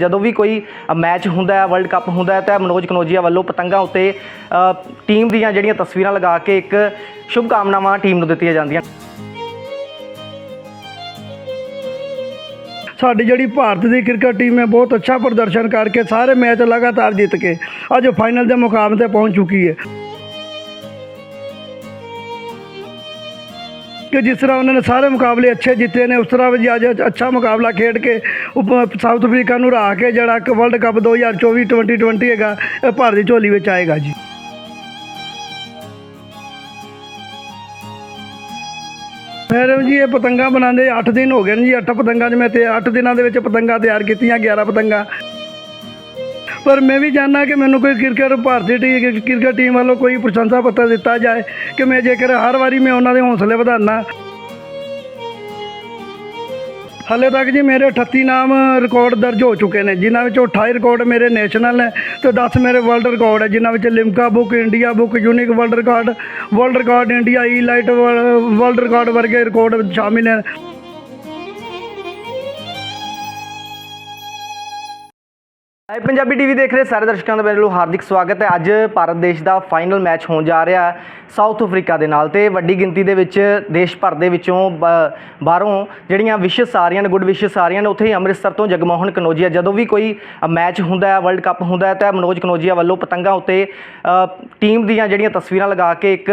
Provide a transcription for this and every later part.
ਜਦੋਂ ਵੀ ਕੋਈ ਮੈਚ ਹੁੰਦਾ ਹੈ, ਵਰਲਡ ਕੱਪ ਹੁੰਦਾ ਹੈ, ਤਾਂ ਮਨੋਜ ਕਨੋਜੀਆ ਵੱਲੋਂ ਪਤੰਗਾਂ ਉੱਤੇ ਟੀਮ ਦੀਆਂ ਜਿਹੜੀਆਂ ਤਸਵੀਰਾਂ ਲਗਾ ਕੇ ਇੱਕ ਸ਼ੁਭ ਕਾਮਨਾਵਾਂ ਟੀਮ ਨੂੰ ਦਿੱਤੀਆਂ ਜਾਂਦੀਆਂ। ਸਾਡੀ ਜਿਹੜੀ ਭਾਰਤ ਦੀ ਕ੍ਰਿਕਟ ਟੀਮ ਹੈ, ਬਹੁਤ ਅੱਛਾ ਪ੍ਰਦਰਸ਼ਨ ਕਰਕੇ ਸਾਰੇ ਮੈਚ ਲਗਾਤਾਰ ਜਿੱਤ ਕੇ ਅੱਜ ਫਾਈਨਲ ਦੇ ਮੁਕਾਮ ਤੇ ਪਹੁੰਚ ਚੁੱਕੀ ਹੈ। ਕਿ ਜਿਸ ਤਰ੍ਹਾਂ ਉਹਨਾਂ ਨੇ ਸਾਰੇ ਮੁਕਾਬਲੇ ਅੱਛੇ ਜਿੱਤੇ ਨੇ, ਉਸ ਤਰ੍ਹਾਂ ਵੀ ਅੱਜ ਅੱਛਾ ਮੁਕਾਬਲਾ ਖੇਡ ਕੇ ਉਪ- ਸਾਊਥ ਅਫਰੀਕਾ ਨੂੰ ਹਰਾ ਕੇ ਜਿਹੜਾ ਕਿ ਵਰਲਡ ਕੱਪ 2024 2020 ਹੈਗਾ, ਇਹ ਭਾਰਤ ਦੀ ਝੋਲੀ ਵਿੱਚ ਆਏਗਾ ਜੀ। ਮੈਡਮ ਜੀ ਇਹ ਪਤੰਗਾਂ ਬਣਾਉਂਦੇ 8 ਦਿਨ ਹੋ ਗਏ ਨੇ ਜੀ 8 ਪਤੰਗਾਂ 'ਚ ਮੈਂ ਤੇ 8 ਦਿਨਾਂ ਦੇ ਵਿੱਚ ਪਤੰਗਾਂ ਤਿਆਰ ਕੀਤੀਆਂ 11 ਪਤੰਗਾਂ। ਪਰ ਮੈਂ ਵੀ ਜਾਣਦਾ ਕਿ ਮੈਨੂੰ ਕੋਈ ਕ੍ਰਿਕਟ ਭਾਰਤੀ ਟੀ ਕ੍ਰਿਕਟ ਟੀਮ ਵੱਲੋਂ ਕੋਈ ਪ੍ਰਸ਼ੰਸਾ ਪੱਤਰ ਦਿੱਤਾ ਜਾਏ ਕਿ ਮੈਂ ਜੇਕਰ ਹਰ ਵਾਰੀ ਮੈਂ ਉਹਨਾਂ ਦੇ ਹੌਸਲੇ ਵਧਾਉਣਾ ਹਾਲੇ ਤੱਕ ਜੀ ਮੇਰੇ 38 ਨਾਮ ਰਿਕਾਰਡ ਦਰਜ ਹੋ ਚੁੱਕੇ ਨੇ, ਜਿਨ੍ਹਾਂ ਵਿੱਚੋਂ 28 ਰਿਕਾਰਡ ਮੇਰੇ ਨੈਸ਼ਨਲ ਨੇ ਤੇ 10 ਮੇਰੇ ਵਰਲਡ ਰਿਕਾਰਡ ਹੈ, ਜਿਨ੍ਹਾਂ ਵਿੱਚ Limca book India book unique world record world record India E light world record ਵਰਗੇ ਰਿਕਾਰਡ ਸ਼ਾਮਿਲ ਹਨ ਲਾਈਵ ਪੰਜਾਬੀ ਟੀਵੀ ਦੇਖ ਰਹੇ ਸਾਰੇ ਦਰਸ਼ਕਾਂ ਦਾ ਮੇਰੇ ਵੱਲੋਂ ਹਾਰਦਿਕ ਸਵਾਗਤ ਹੈ। ਅੱਜ ਭਾਰਤ ਦੇਸ਼ ਦਾ ਫਾਈਨਲ ਮੈਚ ਹੋਣ ਜਾ ਰਿਹਾ ਹੈ ਸਾਊਥ ਅਫਰੀਕਾ ਦੇ ਨਾਲ ਤੇ ਵੱਡੀ ਗਿਣਤੀ ਦੇ ਵਿੱਚ ਦੇਸ਼ ਭਰ ਦੇ ਵਿੱਚੋਂ ਬ- ਬਾਹਰੋਂ ਜਿਹੜੀਆਂ ਵਿਸ਼ੇਸ ਆ ਰਹੀਆਂ ਨੇ ਗੁੱਡ ਵਿਸ਼ੇਸ ਆ ਰਹੀਆਂ ਨੇ, ਉੱਥੇ ਹੀ ਅੰਮ੍ਰਿਤਸਰ ਤੋਂ ਜਗਮੋਹਨ ਕਨੋਜੀਆ, ਜਦੋਂ ਵੀ ਕੋਈ ਮੈਚ ਹੁੰਦਾ ਹੈ ਵਰਲਡ ਕੱਪ ਹੁੰਦਾ ਹੈ, ਤਾਂ ਮਨੋਜ ਕਨੋਜੀਆ ਵੱਲੋਂ ਪਤੰਗਾਂ ਉੱਤੇ ਟੀਮ ਦੀਆਂ ਜਿਹੜੀਆਂ ਤਸਵੀਰਾਂ ਲਗਾ ਕੇ ਇੱਕ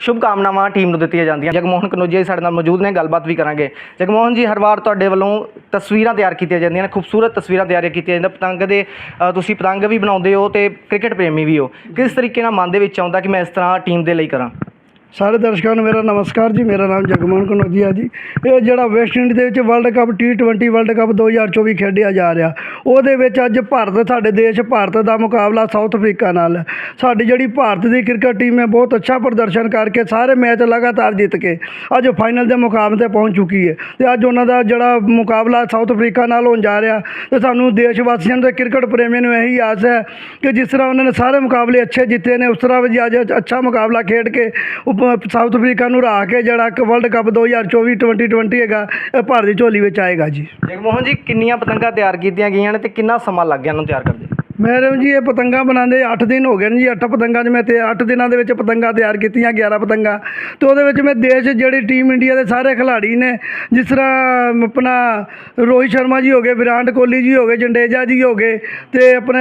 ਸ਼ੁਭ ਕਾਮਨਾਵਾਂ ਟੀਮ ਨੂੰ ਦਿੱਤੀਆਂ ਜਾਂਦੀਆਂ ਜਗਮੋਹਨ ਕਨੋਜੀਆ ਜੀ ਸਾਡੇ ਨਾਲ ਮੌਜੂਦ ਨੇ, ਗੱਲਬਾਤ ਵੀ ਕਰਾਂਗੇ। ਜਗਮੋਹਨ ਜੀ, ਹਰ ਵਾਰ ਤੁਹਾਡੇ ਵੱਲੋਂ ਤਸਵੀਰਾਂ ਤਿਆਰ ਕੀਤੀਆਂ ਜਾਂਦੀਆਂ ਨੇ, ਖੂਬਸੂਰਤ ਤਸਵੀਰਾਂ ਤਿਆਰ ਕੀਤੀਆਂ ਜਾਂਦੀਆਂ। ਪਤੰਗ ਦੇ ਤੁਸੀਂ ਪਤੰਗ ਵੀ ਬਣਾਉਂਦੇ ਹੋ ਤੇ ਕ੍ਰਿਕਟ ਪ੍ਰੇਮੀ ਵੀ ਹੋ। ਕਿਸ ਤਰੀਕੇ ਨਾਲ ਮਨ ਦੇ ਵਿੱਚ ਆਉਂਦਾ ਕਿ ਮੈਂ ਇਸ ਤਰ੍ਹਾਂ ਟੀਮ ਦੇ ਲਈ ਕਰਾਂ? ਸਾਰੇ ਦਰਸ਼ਕਾਂ ਨੂੰ ਮੇਰਾ ਨਮਸਕਾਰ ਜੀ, ਮੇਰਾ ਨਾਮ ਜਗਮੋਹਨ ਕਨੋਜੀਆ ਜੀ। ਇਹ ਜਿਹੜਾ ਵੈਸਟ ਇੰਡੀਜ਼ ਦੇ ਵਿੱਚ world cup T20 world cup 2024 ਖੇਡਿਆ ਜਾ ਰਿਹਾ। ਉਹਦੇ ਵਿੱਚ ਅੱਜ ਭਾਰਤ, ਸਾਡੇ ਦੇਸ਼ ਭਾਰਤ ਦਾ ਮੁਕਾਬਲਾ ਸਾਊਥ ਅਫਰੀਕਾ ਨਾਲ। ਹੈ ਸਾਡੀ ਜਿਹੜੀ ਭਾਰਤ ਦੀ ਕ੍ਰਿਕਟ ਟੀਮ ਹੈ, ਬਹੁਤ ਅੱਛਾ ਪ੍ਰਦਰਸ਼ਨ ਕਰਕੇ ਸਾਰੇ ਮੈਚ ਲਗਾਤਾਰ ਜਿੱਤ ਕੇ ਅੱਜ ਫਾਈਨਲ ਦੇ ਮੁਕਾਮ ਤੇ ਪਹੁੰਚ ਚੁੱਕੀ ਹੈ। ਤੇ ਅੱਜ ਉਹਨਾਂ ਦਾ ਜਿਹੜਾ ਮੁਕਾਬਲਾ ਸਾਊਥ ਅਫਰੀਕਾ ਨਾਲ ਹੋਣ ਜਾ ਰਿਹਾ, ਤੇ ਸਾਨੂੰ ਦੇਸ਼ ਵਾਸੀਆਂ ਤੇ ਕ੍ਰਿਕਟ ਪ੍ਰੇਮੀਆਂ ਨੂੰ ਇਹੀ ਆਸ ਹੈ ਕਿ ਜਿਸ ਤਰ੍ਹਾਂ ਉਹਨਾਂ ਨੇ ਸਾਰੇ ਮੁਕਾਬਲੇ ਅੱਛੇ ਜਿੱਤੇ ਨੇ, ਉਸ ਤਰ੍ਹਾਂ ਵੀ ਅੱਜ ਅੱਛਾ ਮੁਕਾਬਲਾ ਖੇਡ ਕੇ ਸਾਊਥ ਅਫਰੀਕਾ ਨੂੰ ਹਰਾ ਕੇ ਜਿਹੜਾ ਕਿ ਵਰਲਡ ਕੱਪ 2024 2020 ਹੈਗਾ, ਇਹ ਭਾਰਤ ਦੀ ਝੋਲੀ ਵਿੱਚ ਆਏਗਾ ਜੀ। ਜਗਮੋਹਨ ਜੀ, ਕਿੰਨੀਆਂ ਪਤੰਗਾਂ ਤਿਆਰ ਕੀਤੀਆਂ ਗਈਆਂ ਨੇ ਤੇ ਕਿੰਨਾ ਸਮਾਂ ਲੱਗ ਗਿਆ ਇਹਨਾਂ ਨੂੰ ਤਿਆਰ ਕਰਦੇ ਮੈਡਮ ਜੀ, ਇਹ ਪਤੰਗਾਂ ਬਣਾਉਂਦੇ 8 ਦਿਨ ਹੋ ਗਏ ਨੇ ਜੀ 8 ਪਤੰਗਾਂ 'ਚ ਮੈਂ ਤੇ 8 ਦਿਨਾਂ ਦੇ ਵਿੱਚ ਪਤੰਗਾਂ ਤਿਆਰ ਕੀਤੀਆਂ 11 ਪਤੰਗਾਂ। ਤੇ ਉਹਦੇ ਵਿੱਚ ਮੈਂ ਦੇਸ਼ ਜਿਹੜੀ ਟੀਮ ਇੰਡੀਆ ਦੇ ਸਾਰੇ ਖਿਡਾਰੀ ਨੇ, ਜਿਸ ਤਰ੍ਹਾਂ ਆਪਣਾ ਰੋਹਿਤ ਸ਼ਰਮਾ ਜੀ ਹੋ ਗਏ, ਵਿਰਾਟ ਕੋਹਲੀ ਜੀ ਹੋ ਗਏ, ਜੰਡੇਜਾ ਜੀ ਹੋ ਗਏ, ਤੇ ਆਪਣੇ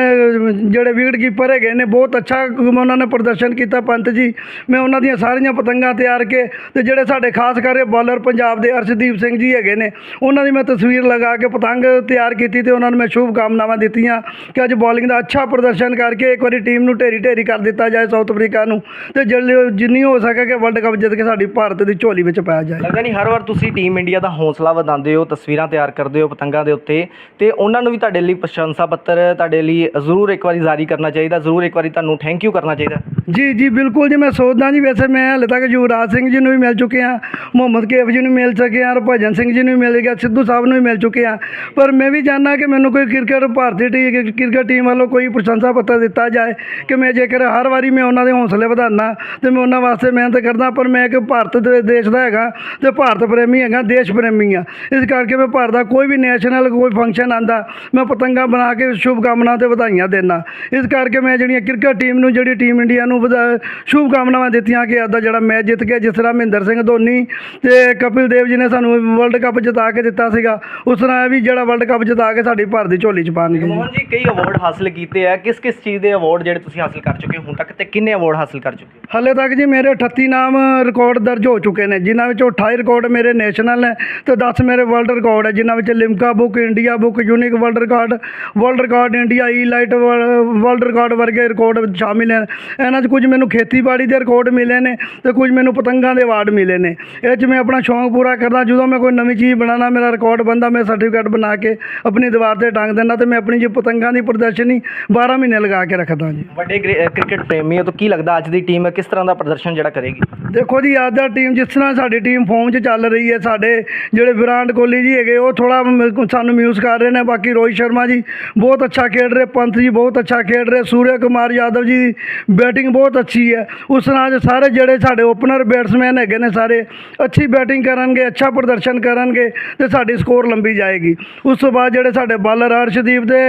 ਜਿਹੜੇ ਵਿਕਟ ਕੀਪਰ ਹੈਗੇ ਨੇ, ਬਹੁਤ ਅੱਛਾ ਉਹਨਾਂ ਨੇ ਪ੍ਰਦਰਸ਼ਨ ਕੀਤਾ ਪੰਤ ਜੀ। ਮੈਂ ਉਹਨਾਂ ਦੀਆਂ ਸਾਰੀਆਂ ਪਤੰਗਾਂ ਤਿਆਰ ਕੇ ਤੇ ਜਿਹੜੇ ਸਾਡੇ ਖਾਸ ਕਰਕੇ ਬੋਲਰ ਪੰਜਾਬ ਦੇ ਅਰਸ਼ਦੀਪ ਸਿੰਘ ਜੀ ਹੈਗੇ ਨੇ, ਉਹਨਾਂ ਦੀ ਮੈਂ ਤਸਵੀਰ ਲਗਾ ਕੇ ਪਤੰਗ ਤਿਆਰ ਕੀਤੀ ਤੇ ਉਹਨਾਂ ਨੂੰ ਮੈਂ ਸ਼ੁਭ ਕਾਮਨਾਵਾਂ ਦਿੱਤੀਆਂ ਕਿ ਅੱਜ ਬੋਲਿੰਗ ਦਾ ਅੱਛਾ ਪ੍ਰਦਰਸ਼ਨ ਕਰਕੇ ਇੱਕ ਵਾਰੀ ਟੀਮ ਨੂੰ ਢੇਰੀ ਢੇਰੀ ਕਰ ਦਿੱਤਾ ਜਾਏ ਸਾਊਥ ਅਫਰੀਕਾ ਨੂੰ ਤੇ ਜਿਹੜੀ ਜਿੰਨੀ ਹੋ ਸਕੇ ਕਿ ਵਰਲਡ ਕੱਪ ਜਿੱਤ ਕੇ ਸਾਡੀ ਭਾਰਤ ਦੀ ਝੋਲੀ ਵਿੱਚ ਪਾਇਆ ਜਾਏ। ਲੱਗਦਾ ਨਹੀਂ ਹਰ ਵਾਰ ਤੁਸੀਂ ਟੀਮ ਇੰਡੀਆ ਦਾ ਹੌਸਲਾ ਵਧਾਉਂਦੇ ਹੋ, ਤਸਵੀਰਾਂ ਤਿਆਰ ਕਰਦੇ ਹੋ ਪਤੰਗਾਂ ਦੇ ਉੱਤੇ ਤੇ ਉਹਨਾਂ ਨੂੰ ਵੀ ਤੁਹਾਡੇ ਲਈ ਪ੍ਰਸ਼ੰਸਾ ਪੱਤਰ ਤੁਹਾਡੇ ਲਈ ਜ਼ਰੂਰ ਇੱਕ ਵਾਰੀ ਜਾਰੀ ਕਰਨਾ ਚਾਹੀਦਾ, ਜ਼ਰੂਰ ਇੱਕ ਵਾਰੀ ਤੁਹਾਨੂੰ ਥੈਂਕ ਯੂ ਕਰਨਾ ਚਾਹੀਦਾ। ਜੀ ਜੀ, ਬਿਲਕੁਲ ਜੀ, ਮੈਂ ਸੋਚਦਾ ਜੀ, ਵੈਸੇ ਮੈਂ ਹਾਲੇ ਤੱਕ ਯੁਵਰਾਜ ਸਿੰਘ ਜੀ ਨੂੰ ਵੀ ਮਿਲ ਚੁੱਕੇ ਹਾਂ ਮੁਹੰਮਦ ਕੇਫ ਜੀ ਨੂੰ ਮਿਲ ਚੁੱਕੇ ਹਾਂ ਹਰਭਜਨ ਸਿੰਘ ਜੀ ਨੂੰ ਵੀ ਮਿਲ ਗਿਆ, ਸਿੱਧੂ ਸਾਹਿਬ ਨੂੰ ਵੀ ਮਿਲ ਚੁੱਕੇ ਹਾਂ ਪਰ ਮੈਂ ਵੀ ਜਾਣਦਾ ਕਿ ਮੈਨੂੰ ਕੋਈ ਕ੍ਰਿਕਟ ਭਾਰਤੀ ਟੀ ਕ੍ਰਿਕਟ ਟੀਮ ਵੱਲੋਂ ਕੋਈ ਪ੍ਰਸ਼ੰਸਾ ਪੱਤਰ ਦਿੱਤਾ ਜਾਏ ਕਿ ਮੈਂ ਜੇਕਰ ਹਰ ਵਾਰੀ ਮੈਂ ਉਹਨਾਂ ਦੇ ਹੌਸਲੇ ਵਧਾਉਣਾ ਤੇ ਮੈਂ ਉਹਨਾਂ ਵਾਸਤੇ ਮਿਹਨਤ ਕਰਦਾ, ਪਰ ਮੈਂ ਇੱਕ ਭਾਰਤ ਦੇ ਦੇਸ਼ ਦਾ ਹੈਗਾ ਤੇ ਭਾਰਤ ਪ੍ਰੇਮੀ ਹੈਗਾ, ਦੇਸ਼ ਪ੍ਰੇਮੀ ਆ। ਇਸ ਕਰਕੇ ਮੈਂ ਭਾਰਤ ਦਾ ਕੋਈ ਵੀ ਨੈਸ਼ਨਲ ਕੋਈ ਫੰਕਸ਼ਨ ਆਂਦਾ ਮੈਂ ਪਤੰਗਾਂ ਬਣਾ ਕੇ ਸ਼ੁਭ ਕਾਮਨਾ ਤੇ ਵਧਾਈਆਂ ਦੇਣਾ ਇਸ ਕਰਕੇ ਮੈਂ ਜਿਹੜੀਆਂ ਕ੍ਰਿਕਟ ਟੀਮ ਨੂੰ, ਜਿਹੜੀ ਟੀਮ ਇੰਡੀਆ ਨੂੰ ਵਧਾ- ਸ਼ੁਭ ਕਾਮਨਾਵਾਂ ਦਿੱਤੀਆਂ ਕਿ ਅੱਜ ਦਾ ਜਿਹੜਾ ਮੈਚ ਜਿੱਤ ਗਿਆ ਜਿਸ ਤਰ੍ਹਾਂ ਮਹਿੰਦਰ ਸਿੰਘ ਧੋਨੀ ਤੇ ਕਪਿਲ ਦੇਵ ਜੀ ਨੇ ਸਾਨੂੰ ਵਰਲਡ ਕੱਪ ਜਿਤਾ ਕੇ ਦਿੱਤਾ ਸੀਗਾ ਉਸ ਤਰ੍ਹਾਂ ਵੀ ਜਿਹੜਾ ਵਰਲਡ ਕੱਪ ਜਿਤਾ ਕੇ ਸਾਡੀ ਭਾਰਤ ਦੀ ਝੋਲੀ ਚ ਪਾਣਗੇ। ਮੋਹਨ ਜੀ ਕਈ ਅਵਾਰਡ ਹਾਸਲ ਕੀਤੇ ਆ ਕਿਸ ਕਿਸ ਚੀਜ਼ ਦੇ ਅਵਾਰਡ ਜਿਹੜੇ ਤੁਸੀਂ ਹਾਸਲ ਕਰ ਚੁੱਕੇ ਹੋ ਹੁਣ ਤੱਕ ਤੇ ਕਿੰਨੇ ਅਵਾਰਡ ਹਾਸਲ ਕਰ ਚੁੱਕੇ ਹੋ? ਹਾਲੇ ਤੱਕ ਜੀ ਮੇਰੇ 38 ਨਾਮ ਰਿਕਾਰਡ ਦਰਜ ਹੋ ਚੁੱਕੇ ਨੇ ਜਿਨ੍ਹਾਂ ਵਿੱਚੋਂ 28 ਰਿਕਾਰਡ ਮੇਰੇ ਨੈਸ਼ਨਲ ਨੇ ਤੇ 10 ਮੇਰੇ ਵਰਲਡ ਰਿਕਾਰਡ ਹੈ ਜਿਨ੍ਹਾਂ ਵਿੱਚ Limca book India book unique world record world record India E light world record ਵਰਗੇ ਰਿਕਾਰਡ ਸ਼ਾਮਿਲ ਹਨ ਇਹਨਾਂ 'ਚ ਕੁਝ ਮੈਨੂੰ ਖੇਤੀਬਾੜੀ ਦੇ ਰਿਕਾਰਡ ਮਿਲੇ ਨੇ ਤੇ ਕੁਝ ਮੈਨੂੰ ਪਤੰਗਾਂ ਦੇ ਅਵਾਰਡ ਮਿਲੇ ਨੇ। ਇਹ 'ਚ ਮੈਂ ਆਪਣਾ ਸ਼ੌਂਕ ਪੂਰਾ ਕਰਦਾ ਜਦੋਂ ਮੈਂ ਕੋਈ ਨਵੀਂ ਚੀਜ਼ ਬਣਾਉਣਾ ਮੇਰਾ ਰਿਕਾਰਡ ਬੰਦਾ ਮੈਂ ਸਰਟੀਫਿਕੇਟ ਬਣਾ ਕੇ ਆਪਣੀ ਦੀਵਾਰ ਤੇ ਟੰਗ ਦਿੰਦਾ ਤੇ ਮੈਂ ਆਪਣੀ ਜੀ ਪਤੰਗਾਂ ਦੀ ਪ੍ਰਦਰਸ਼ਨੀ 12 ਮਹੀਨੇ ਲਗਾ ਕੇ ਰੱਖਦਾ ਜੀ। ਵੱਡੇ ਕ੍ਰਿਕਟ ਪ੍ਰੇਮੀ ਹੋ ਤਾਂ ਕੀ ਲੱਗਦਾ ਅੱਜ ਦੀ ਟੀਮ ਕਿਸ ਤਰ੍ਹਾਂ ਦਾ ਪ੍ਰਦਰਸ਼ਨ ਜਿਹੜਾ ਕਰੇਗੀ? ਦੇਖੋ ਜੀ ਅੱਜ ਦਾ ਟੀਮ ਜਿਸ ਤਰ੍ਹਾਂ ਸਾਡੀ ਟੀਮ ਫਾਰਮ 'ਚ ਚੱਲ ਰਹੀ ਹੈ ਸਾਡੇ ਜਿਹੜੇ ਵਿਰਾਟ ਕੋਹਲੀ ਜੀ ਹੈਗੇ ਉਹ ਥੋੜਾ ਸਾਨੂੰ ਮਿਊਜ਼ ਕਰ ਰਹੇ ਨੇ। ਬਾਕੀ ਰੋਹਿਤ ਸ਼ਰਮਾ ਜੀ ਬਹੁਤ ਅੱਛਾ ਖੇਡ ਰਹੇ ਪੰਤ ਜੀ ਬਹੁਤ ਅੱਛਾ ਖੇਡ ਰਹੇ ਸੂਰਿਆ ਕੁਮਾਰ ਯਾਦਵ ਜੀ ਬੈਟਿੰਗ ਬੈਟਿੰਗ ਬਹੁਤ ਅੱਛੀ ਹੈ। ਉਸ ਨਾਲ ਸਾਰੇ ਜਿਹੜੇ ਸਾਡੇ ਓਪਨਰ ਬੈਟਸਮੈਨ ਹੈਗੇ ਨੇ ਸਾਰੇ ਅੱਛੀ ਬੈਟਿੰਗ ਕਰਨਗੇ, ਅੱਛਾ ਪ੍ਰਦਰਸ਼ਨ ਕਰਨਗੇ ਤੇ ਸਾਡੀ ਸਕੋਰ ਲੰਬੀ ਜਾਏਗੀ। ਉਸ ਤੋਂ ਬਾਅਦ ਜਿਹੜੇ ਸਾਡੇ ਬਾਲਰ ਅਰਸ਼ਦੀਪ ਦੇ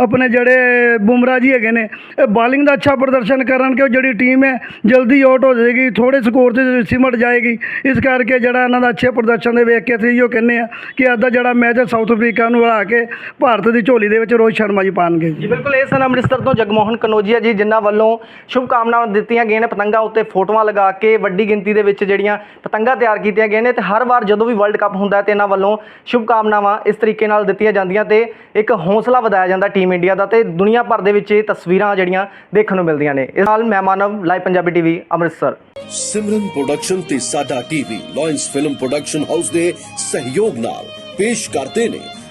ਆਪਣੇ ਜਿਹੜੇ ਬੁਮਰਾਹ ਜੀ ਹੈਗੇ ਨੇ, ਇਹ ਬਾਲਿੰਗ ਦਾ ਅੱਛਾ ਪ੍ਰਦਰਸ਼ਨ ਕਰਨਗੇ, ਉਹ ਜਿਹੜੀ ਟੀਮ ਹੈ ਜਲਦੀ ਆਊਟ ਹੋ ਜਾਏਗੀ ਥੋੜੇ ਸਕੋਰ 'ਤੇ ਸਿਮਟ ਜਾਏਗੀ। ਇਸ ਕਰਕੇ ਜਿਹੜਾ ਇਹਨਾਂ ਦਾ ਅੱਛੇ ਪ੍ਰਦਰਸ਼ਨ ਦੇ ਵੇਖ ਕੇ ਅਸੀਂ ਇਹੋ ਕਹਿੰਦੇ ਆ ਕਿ ਅੱਜ ਦਾ ਜਿਹੜਾ ਮੈਚ ਹੈ ਸਾਊਥ ਅਫਰੀਕਾ ਨੂੰ ਹਰਾ ਕੇ ਭਾਰਤ ਦੀ ਝੋਲੀ ਦੇ ਵਿੱਚ ਰੋਹਿਤ ਸ਼ਰਮਾ ਜੀ ਪਾਣਗੇ। ਜੀ, ਬਿਲਕੁਲ, ਇਹ ਸਨ ਅੰਮ੍ਰਿਤਸਰ ਤੋਂ ਜਗਮੋਹਨ ਕਨੋਜੀਆ ਜੀ, ਜਿਨ੍ਹਾਂ ਵੱਲੋਂ ਸ਼ੁਭ ਕਾਮਨਾਵਾਂ ਦਿੱਤੀਆਂ ਗਈਆਂ ਨੇ ਪਤੰਗਾਂ ਉੱਤੇ ਫੋਟੋਆਂ ਲਗਾ ਕੇ ਵੱਡੀ ਗਿਣਤੀ ਦੇ ਵਿੱਚ ਜਿਹੜੀਆਂ ਪਤੰਗਾਂ ਤਿਆਰ ਕੀਤੀਆਂ ਗਈਆਂ ਨੇ ਤੇ ਹਰ ਵਾਰ ਜਦੋਂ ਵੀ ਵਰਲਡ ਕੱਪ ਹੁੰਦਾ ਤੇ ਇਹਨਾਂ ਵੱਲੋਂ ਸ਼ੁਭ ਕਾਮਨਾਵਾਂ ਇਸ ਤਰੀਕੇ ਨਾਲ ਦਿੱਤੀਆਂ ਜਾਂਦੀਆਂ ਤੇ ਇੱਕ ਹੌਸਲਾ ਵਧਾਇਆ ਜਾਂਦਾ ਟੀਮ ਇੰਡੀਆ ਦਾ ਤੇ ਦੁਨੀਆ ਭਰ ਦੇ ਵਿੱਚ ਇਹ ਤਸਵੀਰਾਂ ਜਿਹੜੀਆਂ ਦੇਖਣ ਨੂੰ ਮਿਲਦੀਆਂ ਨੇ। ਇਸ ਨਾਲ ਮੈਂ Manav live Punjabi TV Amritsar. Simran production ਤੇ ਸਾਡਾ TV lions film production house ਦੇ ਸਹਿਯੋਗ ਨਾਲ ਪੇਸ਼ ਕਰਦੇ ਨੇ